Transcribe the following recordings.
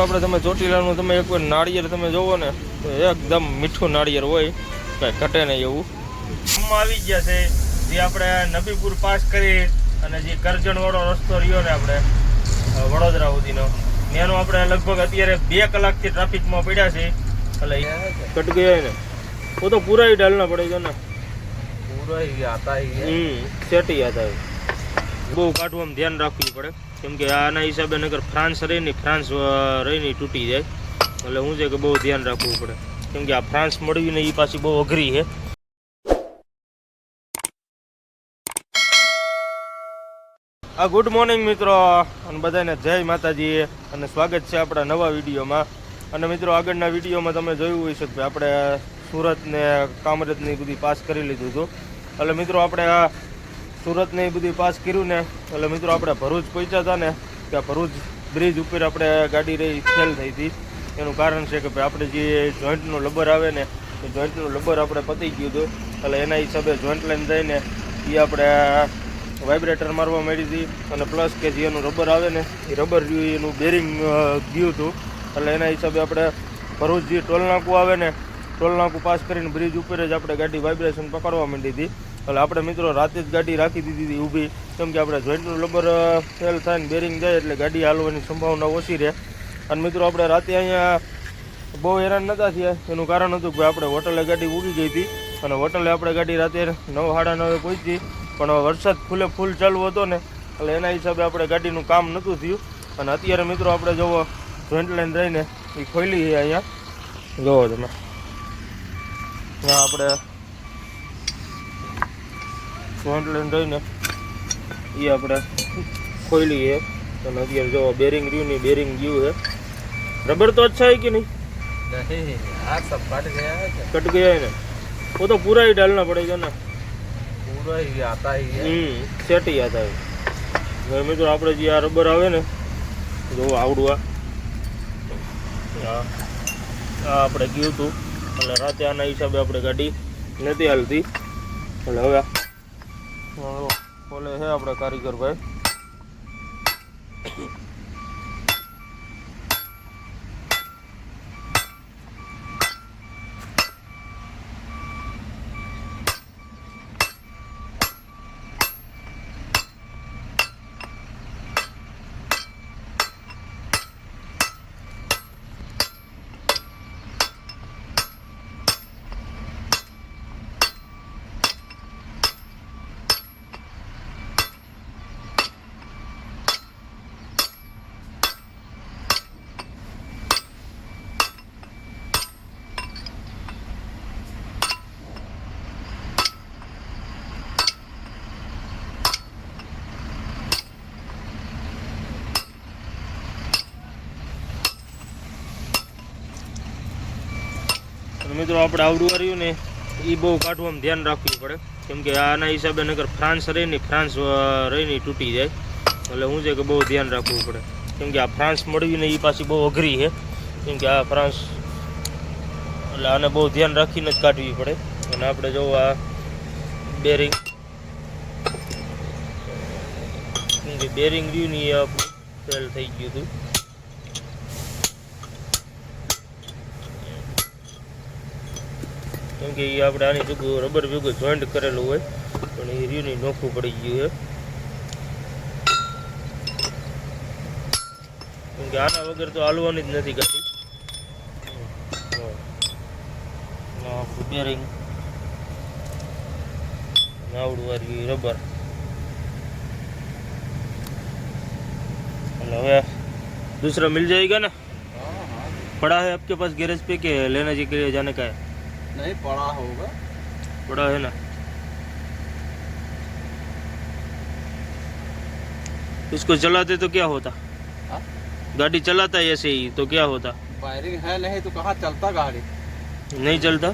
મિત્રો આપણે તમે ચોટીલાનું તમે એકવાર નાળિયેર તમે જોવો ને તો એકદમ મીઠું નાળિયેર હોય કાંઈ ઘટે નહીં એવું. આવી ગયા છે જે આપણે નબીપુર પાસ કરી અને જે કરજણવાળો રસ્તો રહ્યો ને આપણે વડોદરા સુધીનો. એનો આપણે લગભગ અત્યારે બે કલાકથી ટ્રાફિકમાં પડ્યા છે એટલે કટ ગયા ને હું તો પૂરા ડાલના પડે છે ને. પૂરા ગયા હતા સેટી હતા બહુ કાઢવું ધ્યાન રાખવું પડે. કેમ કે આના હિસાબે નગર ફ્રાન્સ રહી ને ફ્રાન્સ રહીને તૂટી જાય. એટલે હું છે કે બહુ ધ્યાન રાખવું પડે. કેમ કે આ ફ્રાન્સ મળવી ને એ પાછી બહુ અઘરી છે. આ ગુડ મોર્નિંગ મિત્રો. અને બધાને જય માતાજી. અને સ્વાગત છે આપણા નવા વિડીયોમાં. અને મિત્રો, આગળના વિડીયોમાં તમે જોયું હોય છે કે આપણે સુરત ને કામરેજ ને બધી પાસ કરી લીધું હતું. એટલે મિત્રો, આપણે આ સુરત ને એ બધી પાસ કર્યું ને, એટલે મિત્રો આપણે ભરૂચ પહોંચ્યા હતા ને, ત્યાં ભરૂચ બ્રિજ ઉપર આપણે ગાડી રહી ફેલ થઈ હતી. એનું કારણ છે કે ભાઈ આપણે જે જોઈન્ટનું લબર આવે ને એ જોઈન્ટનું લબર આપણે પતી ગયું હતું. એટલે એના હિસાબે જોઈન્ટ લાઈન થઈને એ આપણે વાઇબ્રેટર મારવા માંડી હતી. અને પ્લસ કે જે એનું રબર આવે ને, એ રબર એનું બેરિંગ ગયું હતું. એટલે એના હિસાબે આપણે ભરૂચ જે ટોલનાકું આવે ને ટોલ નાકું પાસ કરીને બ્રિજ ઉપર જ આપણે ગાડી વાઇબ્રેશન પકડવા માંડી હતી. એટલે આપણે મિત્રો રાતે જ ગાડી રાખી દીધી હતી ઊભી. કેમ કે આપણે જોઈન્ટનું લબર ફેલ થાય ને બેરિંગ જાય એટલે ગાડી હાલવાની સંભાવના ઓછી રહે. અને મિત્રો આપણે રાતે અહીંયા બહુ હેરાન નતા થયા. એનું કારણ હતું કે આપણે હોટલે ગાડી ઉગી ગઈ હતી. અને હોટલે આપણે ગાડી રાતે નવ, સાડા નવે પહોંચી. પણ વરસાદ ફૂલે ફૂલ ચાલુ હતો ને, એટલે એના હિસાબે આપણે ગાડીનું કામ નહોતું થયું. અને અત્યારે મિત્રો આપણે જોવો જોઈન્ટ લાઈન રહીને એ ખોલી અહીંયા. જોવો તમે. આપણે જોઈન્ટ લાઈન રહીને એ આપણે ખોલી છે અને અત્યારે જોવો બેરિંગ રહ્યું નહીં બેરિંગ ગયું છે રબર તો अच्छा है कि नहीं नहीं यार सब फट गया है क्या? कट गया है ना वो तो पूरा ही डालना पड़ेगा ना पूरा ही आता ही है હમ સેટ ही आता है હવે મિત્રો આપણે જે આ રબર આવે ને જો આવડું આ આ આ આપણે ગયું હતું એટલે રાતે આના હિસાબે આપણે ગાડી નથી હાલતી એટલે હવે આ બોલે છે આપણે કારીગર ભાઈ મિત્રો આપણે આવડું કર્યું ને એ બહુ કાઢવામાં ધ્યાન રાખવું પડે. કેમ કે આના હિસાબે નગર ફ્રાન્સ રહી ને ફ્રાન્સ રહીને તૂટી જાય. એટલે શું છે કે બહુ ધ્યાન રાખવું પડે. કેમ કે આ ફ્રાન્સ મળવી ને એ પાછી બહુ અઘરી છે. કેમ કે આ ફ્રાન્સ, એટલે આને બહુ ધ્યાન રાખીને જ કાઢવી પડે. અને આપણે જો આ બેરિંગ બેરિંગ રહ્યું ને એ ફેલ થઈ ગયું હતું. કેમ કે એ આપણે આની ભેગું રબર ભેગું જોઈન્ટ કરેલું હોય પણ એ રહ્યું નહીં નોખું પડી ગયું છે કેમ કે આના વગર તો હાલવાની જ નથી ગાડી હા. આ આપણું બેરિંગ આવડું વાળું રબર એટલે હવે दूसरा मिल जाएगा ना हाँ हाँ पड़ा है आपके पास गैरेज पे के लेना जी के लिए जाने का है नहीं पड़ा होगा। पड़ा है ना? इसको चलाते तो क्या होता? हाँ? गाड़ी चलाता है ऐसे ही तो क्या होता? वायरिंग है नहीं तो कहाँ चलता गाड़ी? नहीं चलता।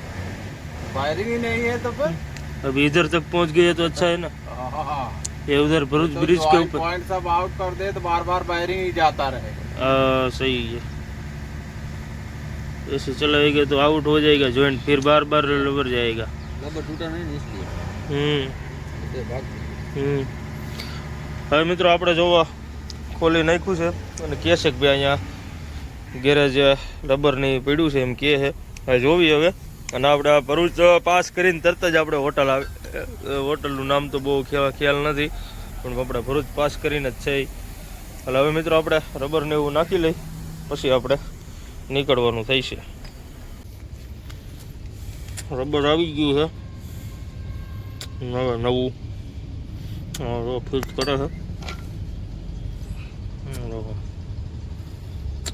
वायरिंग ही नहीं है तो फिर? अभी इधर तक पहुँच गए तो अच्छा है ना? हाँ, हाँ। ये उधर भरूच तो ब्रिज के ऊपर। पॉइंट सब आउट कर दे तो बार बार वायरिंग ही जाता रहेगा। आ, सही है। ऐसे चलाएगा तो आउट हो जाएगा जॉइंट फिर बार बार रबर जाएगा रबर टूटा नहीं इसलिए हम्म હમ હવે મિત્રો આપણે જોવા ખોલી નાખ્યું છે અને કહે છે કે ભાઈ અહીંયા ગેરેજ રબરની પડ્યું છે એમ કહે છે હવે જોવી હવે અને આપણે આ ભરૂચ પાસ કરીને તરત જ આપણે હોટલ આવે અ, હોટલનું નામ તો બહુ ખ્યાલ ખ્યાલ નથી પણ આપણે ભરૂચ પાસ કરીને જ છે ઈ. એટલે હવે મિત્રો આપણે રબરને એવું નાખી લઈ પછી આપણે નીકળવાનું થાય છે રબર આવી ગયું છે. હવે નવું. ફિટ કરે છે.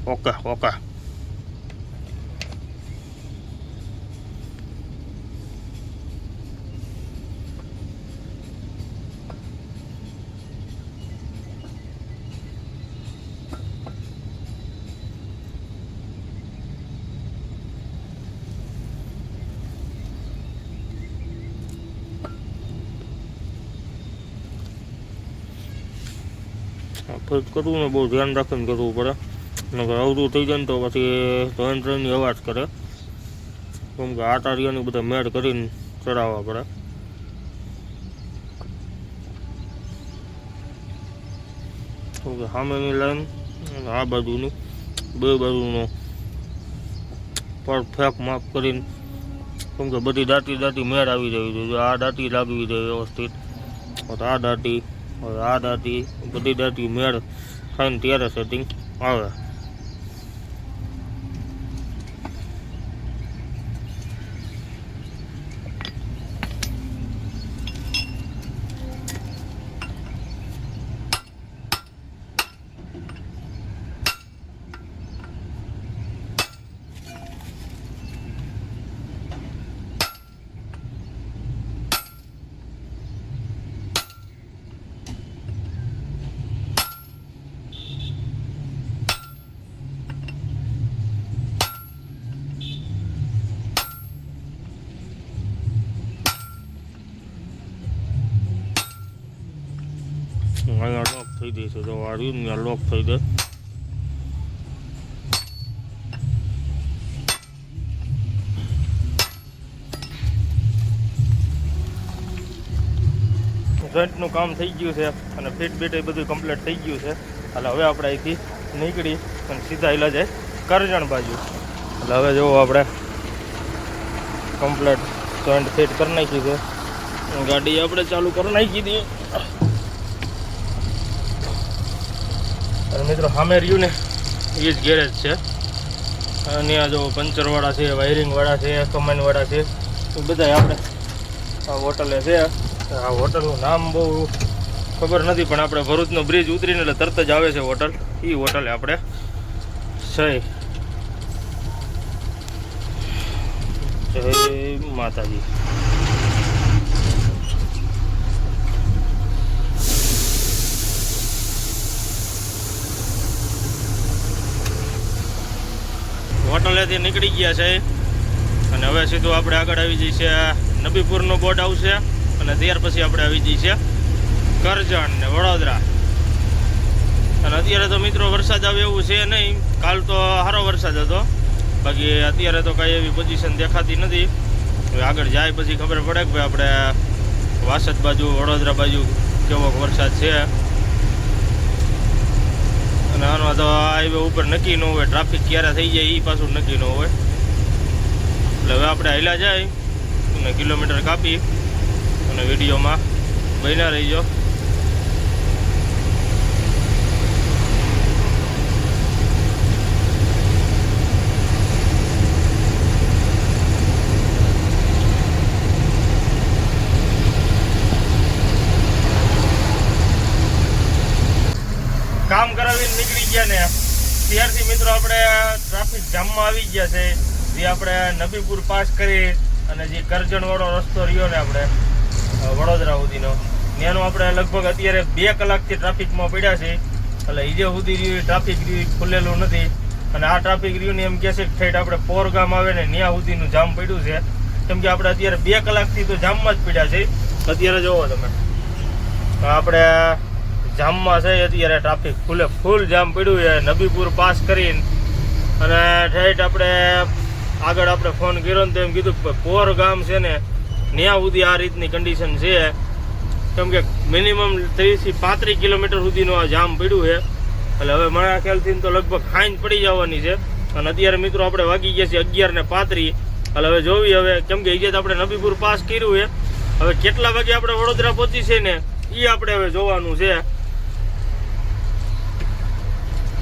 Okay okay. ફિટ કરવું ને બહુ ધ્યાન રાખીને કરવું પડે. નકર અવરું થઈ જાય ને તો પછી ટ્રેન ટ્રેનની અવાજ કરે. કેમ કે આ તારિયાની બધા મેળ કરીને ચડાવવા પડે. કેમ કે સામેની લાઈન આ બાજુની, બે બાજુનો પરફેક્ટ માપ કરીને, કેમ કે બધી દાંતી દાંતી મેળ આવી જવી જોઈએ આ દાંતી લાગવી જોઈએ વ્યવસ્થિત આ દાંતી આ દાદી બધી દાદી મેળ થાય ત્યારે સેટિંગ આવે. અહીંયા લોક થઈ જશે તો વાળ્યું ને લોક થઈ જાય જોઈન્ટનું કામ થઈ ગયું છે અને ફિટ બીટ એ બધું કમ્પ્લીટ થઈ ગયું છે. એટલે હવે આપણે અહીંથી નીકળી અને સીધા એલા જાય કરજણ બાજુ. એટલે હવે જોવો આપણે કમ્પ્લીટ જોઈન્ટ ફિટ કરી નાખી છે. ગાડી આપણે ચાલુ કરી નાખી હતી અને મિત્રો, સામે રહ્યું ને, એ જ ગેરેજ છે. અને આ જો પંચરવાળા છે વાયરિંગવાળા છે કમાનવાળા છે એ બધા આપણે આ હોટલે છે. આ હોટલનું નામ બહુ ખબર નથી, પણ આપણે ભરૂચનો બ્રિજ ઉતરીને એટલે તરત જ આવે છે હોટલ. એ હોટલે આપણે સહી જય માતાજી. હોટલેથી નીકળી ગયા છે. અને હવે સીધું આપણે આગળ આવી જઈએ છે નબીપુરનો બોર્ડ આવશે અને ત્યાર પછી આપણે આવી જઈએ છે કરજણ ને વડોદરા. અને અત્યારે તો મિત્રો વરસાદ આવે એવું છે નહીં. કાલ તો સારો વરસાદ હતો. બાકી અત્યારે તો કાંઈ એવી પોઝિશન દેખાતી નથી. આગળ જાય પછી ખબર પડે કે ભાઈ આપણે વાસદ બાજુ, વડોદરા બાજુ કેવો વરસાદ છે. અને આનો તો હાઈવે ઉપર નક્કી ન હોય ટ્રાફિક ક્યારે થઈ જાય એ પાછું નક્કી ન હોય. એટલે હવે આપણે હાલ્યા જાય અને કિલોમીટર કાપી અને વિડીયોમાં બન્યા રહીજો કામ કરાવીને નીકળી ગયા ને ત્યારથી મિત્રો, આપણે ટ્રાફિક જામમાં આવી ગયા છે, જે આપણે નબીપુર પાસ કરી અને જે કરજણ વાળો રસ્તો રહ્યો ને આપણે વડોદરા સુધીનો. ત્યાંનો આપણે લગભગ અત્યારે બે કલાકથી ટ્રાફિકમાં પડ્યા છે, એટલે ઈજે સુધી રહ્યું ટ્રાફિક રહ્યું ખુલેલું નથી. અને આ ટ્રાફિક રહ્યું ને એમ કહે છે કે ઠેઠ આપણે પોર ગામ આવે ને ત્યાં સુધીનું જામ પડ્યું છે. કેમ કે આપણે અત્યારે બે કલાકથી તો જામમાં જ પડ્યા છે. અત્યારે જોવો તમે. આપણે જામમાં છે અત્યારે ટ્રાફિક ફૂલે ફૂલ જામ પડ્યું છે. નબીપુર પાસ કરીને અને ઠેઠ આપણે આગળ આપણે ફોન કર્યો ને તો એમ કીધું પોર ગામ છે ને ત્યાં સુધી આ રીતની કન્ડિશન છે. કેમ કે મિનિમમ ત્રીસથી પાંત્રીસ કિલોમીટર સુધીનું આ જામ પડ્યું છે. એટલે હવે મારા ખ્યાલથી તો લગભગ ખાઈન પડી જવાની છે. અને અત્યારે મિત્રો આપણે વાગી ગયા છીએ અગિયાર ને પાંત્રી એટલે હવે જોવી હવે, કેમ કે અહીંયા આપણે નબીપુર પાસ કર્યું છે. હવે કેટલા વાગે આપણે વડોદરા પહોંચી છે ને એ આપણે હવે જોવાનું છે.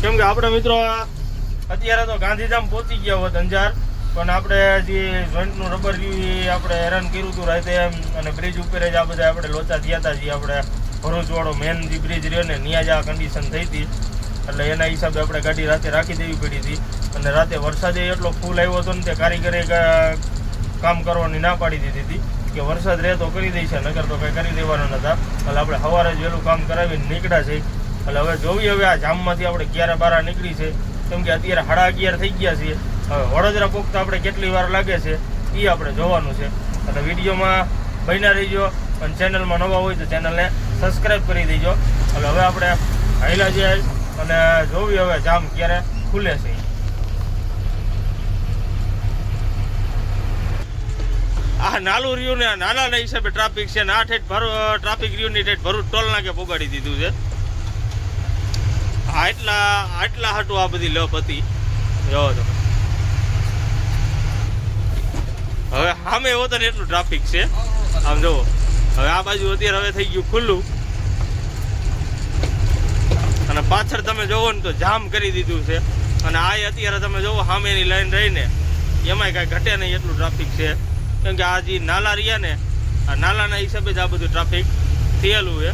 કેમ કે આપણે મિત્રો અત્યારે તો ગાંધીધામ પહોંચી ગયા હોત અંજાર, પણ આપણે જે જોઈન્ટનું રબર રહ્યું એ આપણે હેરાન કર્યું હતું રાતે એમ, અને બ્રિજ ઉપર જ આ બધા આપણે લોચા થયા હતા, જે આપણે ભરૂચવાળો મેન જે બ્રિજ રહ્યો ને, ત્યાં જ આ કન્ડિશન થઈ હતી. એટલે એના હિસાબે આપણે ગાડી રાતે રાખી દેવી પડી હતી. અને રાતે વરસાદે એટલો ફૂલ આવ્યો હતો ને, તે કારીગરે કામ કરવાની ના પાડી દીધી હતી. કે વરસાદ રહે તો કરી દઈશે નગર તો કંઈ કરી દેવાના નતા. એટલે આપણે સવારે જ વહેલું કામ કરાવીને નીકળ્યા છે એટલે હવે જોઈએ હવે આ જામમાંથી આપણે ક્યારે બાર નીકળી છે. કેમ કે અત્યારે સાડા અગિયાર થઈ ગયા છીએ. હવે વડોદરા પોખતા આપણે કેટલી વાર લાગે છે એ આપણે જોવાનું છે. એટલે વિડીયોમાં બન્યા રહીજો અને ચેનલમાં નવા હોય તો ચેનલને સબસ્ક્રાઈબ કરી દેજો. એટલે હવે આપણે હાઈલા જઈએ અને જોવી હવે જામ ક્યારે ખુલે છે. આ નાલું રહ્યું ને નાના હિસાબે ટ્રાફિક છે ને આ ઠેઠ ટ્રાફિક રહ્યું ની ઠેઠ ભરૂચ ટોલ નાકે પોગાડી દીધું છે. આ એટલા આટલા હાટું આ બધી લપ હતી. જો હવે સામે હોતો ને એટલું ટ્રાફિક છે. આમ જુઓ. હવે આ બાજુ અત્યારે હવે થઈ ગયું ખુલ્લું. અને પાછળ તમે જોવો ને તો જામ કરી દીધું છે. અને આ અત્યારે તમે જોવો સામેની લાઈન રહીને. એમાંય કાંઈ ઘટે નહીં એટલું ટ્રાફિક છે. કેમ કે આ જે નાલા રહ્યા ને, આ નાલાના હિસાબે જ આ બધું ટ્રાફિક થયેલું છે.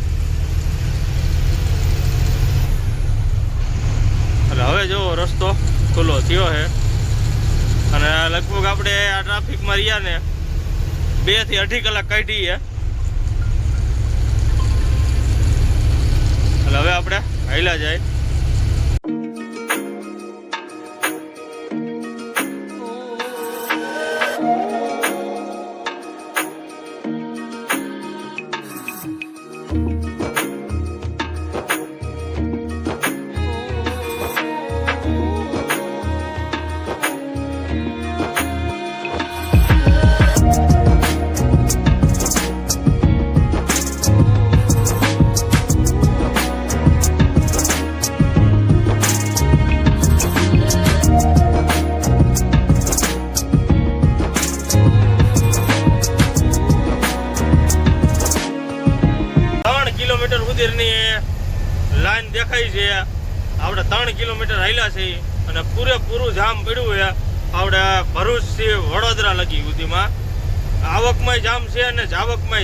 એટલે હવે જો રસ્તો ખુલ્લો થયો છે. અને લગભગ આપણે આ ટ્રાફિકમાં રહ્યા ને બેથી અઢી કલાક કાઢીએ એટલે હવે આપણે હાઈલા જાય.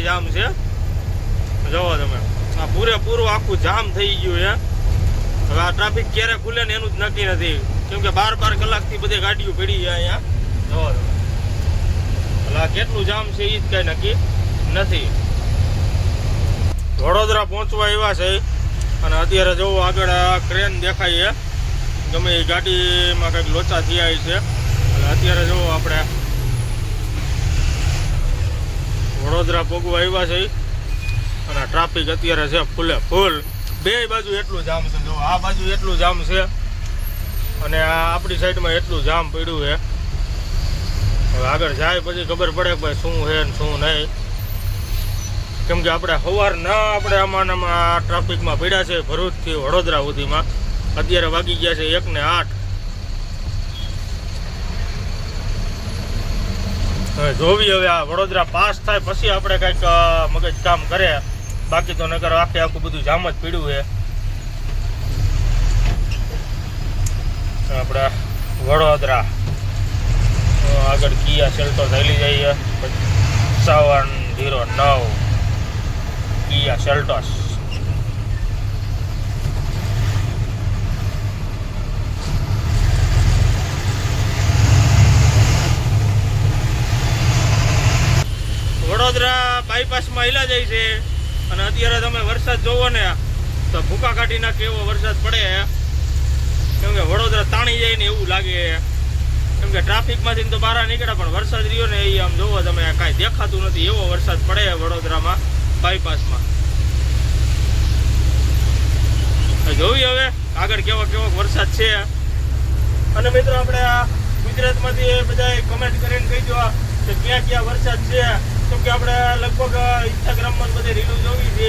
જાવકમાંય જામ છે. જવો તમે. આ પૂરેપૂરું આખું જામ થઈ ગયું છે. હવે આ ટ્રાફિક ક્યારે ખુલે ને એનું જ નક્કી નથી. કેમ કે બાર બાર કલાકથી બધી ગાડીઓ પડી છે અહીંયા. જવો તમે. એટલે આ કેટલું જામ છે એ જ કઈ નક્કી નથી. વડોદરા પહોંચવા આવ્યા છે. અને અત્યારે જોવો આગળ આ ક્રેન દેખાય છે. ગમે એ ગાડીમાં કંઈક લોચા થયા છે. એટલે અત્યારે જોવો આપણે વડોદરા પગવા આવ્યા છે. અને ટ્રાફિક અત્યારે છે ફૂલે ફૂલ. બે બાજુ એટલું જામ છે, જો આ બાજુ એટલું જામ છે. અને આપણી સાઈડમાં એટલું જામ પડ્યું છે. હવે આગળ જાય પછી ખબર પડે કે ભાઈ શું છે ને શું નહીં. કેમ કે આપણે સવાર ના આપણે આમાં આમાં ટ્રાફિકમાં પડ્યા છે ભરૂચથી વડોદરા સુધીમાં. અત્યારે વાગી ગયા છે એક ને આઠ. જોવી હવે આ વડોદરા પાસ થાય, પછી આપણે કંઈક મગજ કામ કરે. બાકી તો નગર આખે આખું બધું જામ જ પીડ્યું છે. આપણે વડોદરા. આગળ કિયા શેલ્ટો થયેલી જઈએ પંચાવન જીરો નવ કિયા સેલ્ટોસ વડોદરા બાયપાસમાં હિલા જાય છે. અને અત્યારે તમે વરસાદ જોવો ને, તો ભૂકા કાઢી નાખે એવો વરસાદ પડે. કેમ કે વડોદરા તાણી જાય ને એવું લાગે. કેમ કે ટ્રાફિકમાંથી તો બહાર નીકળ્યા પણ વરસાદ રહ્યો ને એ આમ જોવો તમે કાંઈ દેખાતું નથી એવો વરસાદ પડે વડોદરામાં બાયપાસમાં જોવી હવે, આગળ કેવો કેવો વરસાદ છે. અને મિત્રો, આપણે આ ગુજરાતમાંથી બધા કમેન્ટ કરીને કહી દો કે ક્યાં ક્યાં વરસાદ છે. તો કે આપણે લગભગ ઇન્સ્ટાગ્રામમાં બધે રીલો જોવી છે.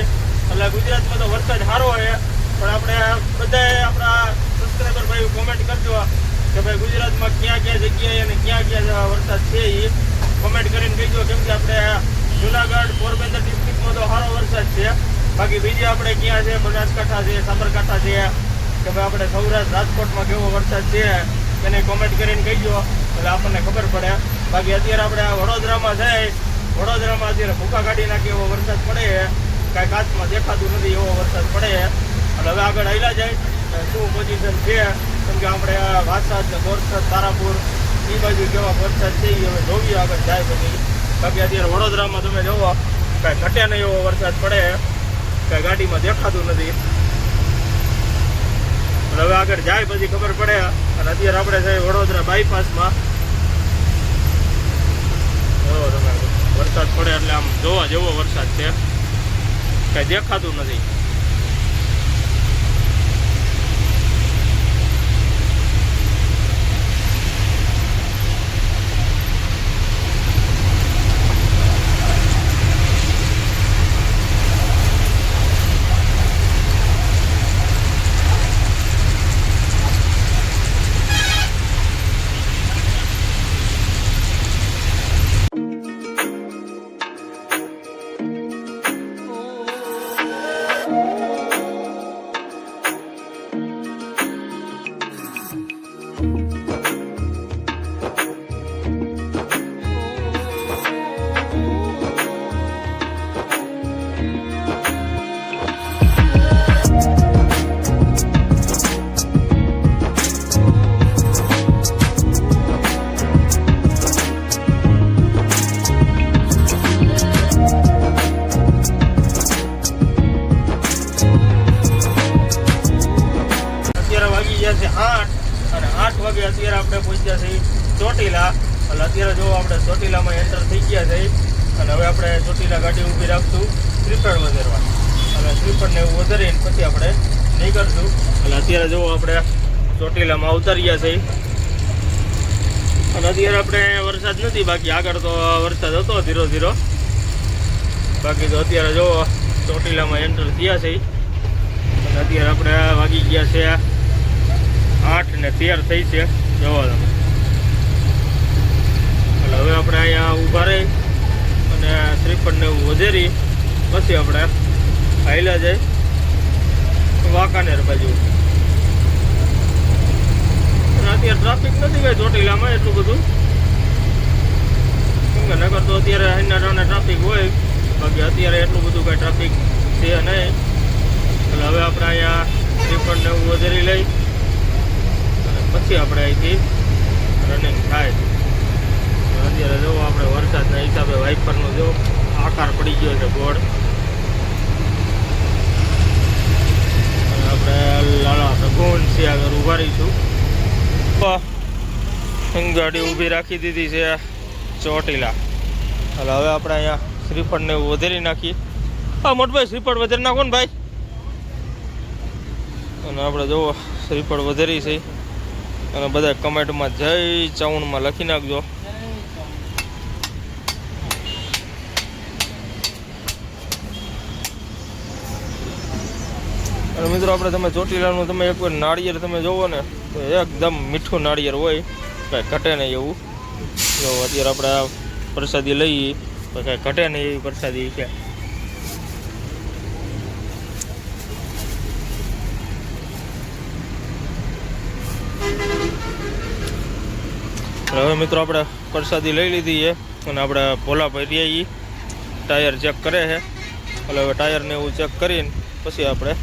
એટલે ગુજરાતમાં તો વરસાદ સારો છે. પણ આપણે બધાએ આપણા સબસ્ક્રાઈબર ભાઈ કોમેન્ટ કરજો કે ભાઈ ગુજરાતમાં ક્યાં ક્યાં જગ્યાએ અને ક્યાં ક્યાં વરસાદ છે એ કોમેન્ટ કરીને કહેજો, કેમ કે આપણે જુનાગઢ, પોરબંદર ડિસ્ટ્રિક્ટમાં તો સારો વરસાદ છે. બાકી બીજે આપણે ક્યાં છે? બનાસકાંઠા છે, સાબરકાંઠા છે. કે ભાઈ આપણે સૌરાષ્ટ્ર રાજકોટમાં કેવો વરસાદ છે, એને કોમેન્ટ કરીને કહેજો. એટલે આપણને ખબર પડે. બાકી અત્યારે આપણે વડોદરામાં જઈ વડોદરામાં અત્યારે ભૂકા કાઢી નાખે એવો વરસાદ પડે. કાંઈ કાચમાં દેખાતું નથી એવો વરસાદ પડે. અને હવે આગળ આવેલા જાય. શું પોઝિશન છે? કેમ કે આપણે વાસદ, બોરસદ, તારાપુર એ બાજુ કેવા વરસાદ છે એ હવે જોઈએ આગળ જાય પછી. બાકી અત્યારે વડોદરામાં તમે જોવો, કાંઈ ઘટે નહીં એવો વરસાદ પડે. કાંઈ ગાડીમાં દેખાતું નથી. હવે આગળ જાય પછી ખબર પડે. અને અત્યારે આપણે જઈએ વડોદરા બાયપાસમાં જોવો તમે વરસાદ પડે એટલે આમ જોવા જેવો વરસાદ છે. કઈ દેખાતું નથી. નીકળશું એટલે અત્યારે જો આપણે ચોટીલામાં ઉતરીએ છે. અને અત્યારે આપણે વરસાદ નથી, બાકી આગળ તો વરસાદ હતો ધીરો ધીરો. બાકી તો અત્યારે જો ચોટીલામાં એન્ટર થયા છે. અને અત્યારે આપણે વાગી ગયા છે આઠ ને તેર થઈ છે. જવા એટલે હવે આપણે અહીંયા ઊભા રહી અને શ્રીફળને એવું વધેરી. પછી આપણે હાઈલા જાય. વાંકાનેર બાજુ. અત્યારે ટ્રાફિક નથી ભાઈ ચોટીલામાં એટલું બધું. કેમ કે નગર તો અત્યારે અહીંના ટ્રાફિક હોય, બાકી અત્યારે એટલું બધું કાંઈ ટ્રાફિક છે નહીં. એટલે હવે આપણે અહીંયા શ્રીફળને એવું વધારી લઈ, અને પછી આપણે અહીંથી રનિંગ થાય. અત્યારે જો આપણે વરસાદના હિસાબે વાઇપરનો જો આકાર પડી ગયો છે ગોળ. આપણે સગુન છે, આગળ ઊભા રહીશું. ગાડી ઊભી રાખી દીધી છે ચોટીલા. એટલે હવે આપણે અહીંયા શ્રીફળને વધારી નાખીએ. હા, મોટભાઈ, શ્રીફળ વધારી નાખો ને ભાઈ. અને આપણે જુઓ, શ્રીફળ વધારી છે. અને બધા કમેન્ટમાં જય ચાઉણમાં લખી નાખજો. અને મિત્રો આપણે તમે ચોટીલાનું તમે એક નાળિયેર તમે જોવો ને, તો એકદમ મીઠું નાળિયેર હોય, કાંઈ ઘટે નહીં એવું. જો અત્યારે આપણે આ પ્રસાદી લઈએ, તો કાંઈ ઘટે નહીં એવી પ્રસાદી છે. હવે મિત્રો આપણે પ્રસાદી લઈ લીધી છે, અને આપણે ભોલા ભરીએ ટાયર ચેક કરે છે. એટલે હવે ટાયરને એવું ચેક કરીને પછી આપણે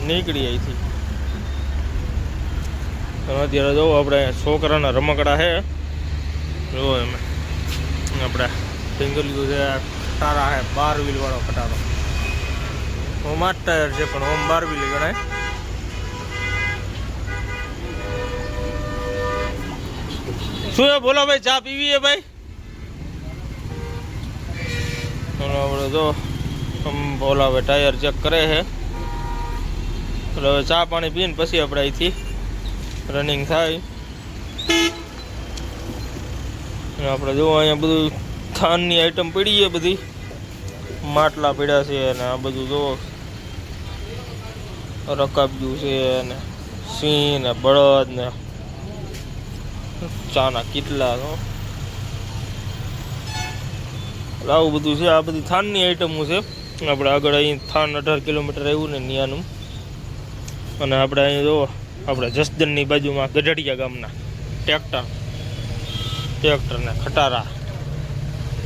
નીકળીએ અહીંથી. તમે અત્યારે જોવો, આપણે છોકરાના રમકડા છે. જોવો એમ. આપણે ફિંગર લીધું છે ખટારા છે બાર વ્હીલ વાળો ખટારો. ઓમ આઠ ટાયર છે, પણ ઓમ બાર વ્હીલ ગણાય. શું એ બોલો ભાઈ, ચા પીવી એ ભાઈ? આપણે જો, આમ ટાયર ચેક કરે છે. એટલે હવે ચા પાણી પીને પછી આપણે અહીંથી રનિંગ થાય. આપણે જો અહીંયા બધું થાનની આઈટમ પડી છે બધી. માટલા પડ્યા છે અને આ બધું જો રકાબ્યું છે ને સિંહ ને બળદ ને ચાના કેટલા આવું બધું છે. આ બધી થાનની આઈટમો છે. આપણે આગળ અહીં થાન અઢાર કિલોમીટર આવ્યું ને ત્યાંનું અને આપણે અહીં જોવો આપણે જસદનની બાજુમાં ગઢડિયા ગામના ટ્રેક્ટર. ટ્રેક્ટરને ખટારા,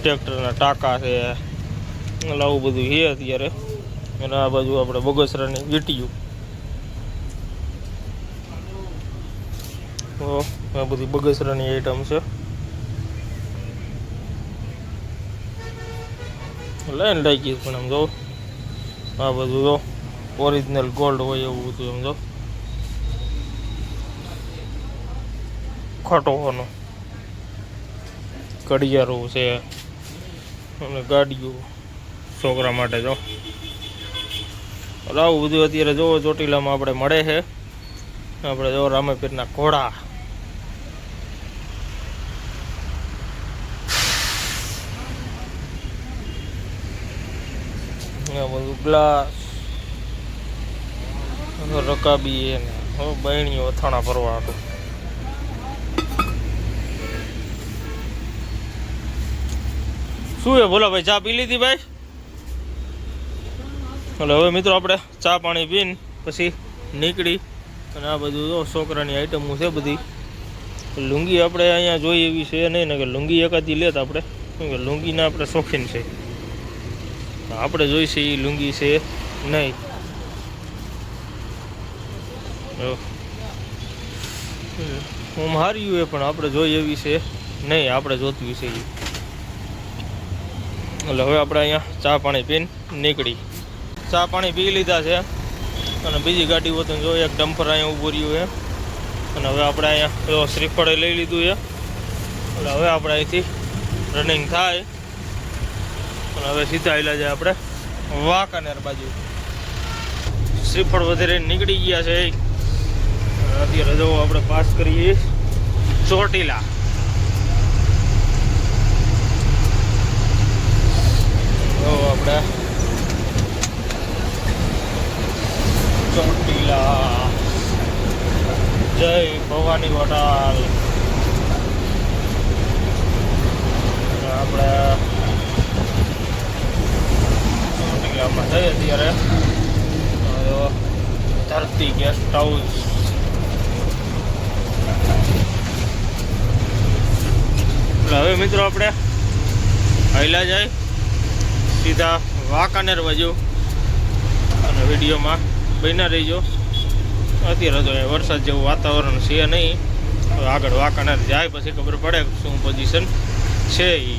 ટ્રેક્ટરના ટાંકા છે. એટલે આવું બધું છે અત્યારે. અને આ બાજુ આપણે બગસરાની વીટીયું. તો આ બધી બગસરાની આઈટમ છે. લાઈન લાગી પણ આમ જો આ બધું જો ઓરિજિનલ ગોલ્ડ હોય એવું બધું એમ જો. ખટોનો ઘડિયાળો છે. અને ગાડીઓ છોકરા માટે જો. આવું બધું અત્યારે જોવો ચોટીલામાં આપણે મળે છે. આપણે જો રામેપીરના ઘોડા. બધું ગ્લાસ રકાબી ને. હવે બહેણીઓ અથાણા ભરવા હતું શું એ? બોલો ભાઈ, ચા પી લીધી ભાઈ? એટલે હવે મિત્રો આપણે ચા પાણી પીને પછી નીકળી. અને આ બધું જો છોકરાની આઈટમો છે બધી. લુંગી આપણે અહીંયા જોઈએ એવી છે નહીં ને કે લુંગી એકાદી લેત આપણે. કે લુંગીના આપણે શોખીન છે. આપણે જોઈશે એ લુંગી છે નહીં. હું. માર્યું એ પણ આપણે જોઈએ એવી છે. નહીં, આપણે જોતું છે એ એટલે હવે આપણે અહીંયા ચા પાણી પીને નીકળી. ચા પાણી પી લીધા છે. અને બીજી ગાડી હોતું જોઈએ એક ડમ્પર અહીંયા ઊભું રહ્યું છે. અને હવે આપણે અહીંયા શ્રીફળે લઈ લીધું છે. એટલે હવે આપણે અહીંથી રનિંગ થાય. અને હવે સીધા આવેલા છે આપણે વાંકાનેર બાજુ. શ્રીફળ વધારે નીકળી ગયા છે. અત્યારે જો આપણે પાસ કરીએ ચોટીલા. જો આપણે ચોટીલા. જય ભવાની વટાલ. આપણે ચોટીલામાં જઈએ અત્યારે. ધરતી ગેસ્ટ હાઉસ એટલે હવે મિત્રો આપણે હૈલા જાય સીધા વાંકાનેર બાજુ અને વિડીયોમાં બન્યા રહીજો. અત્યારે તો વરસાદ જેવું વાતાવરણ છે નહીં. આગળ વાંકાનેર જાય, પછી ખબર પડે શું પોઝિશન છે એ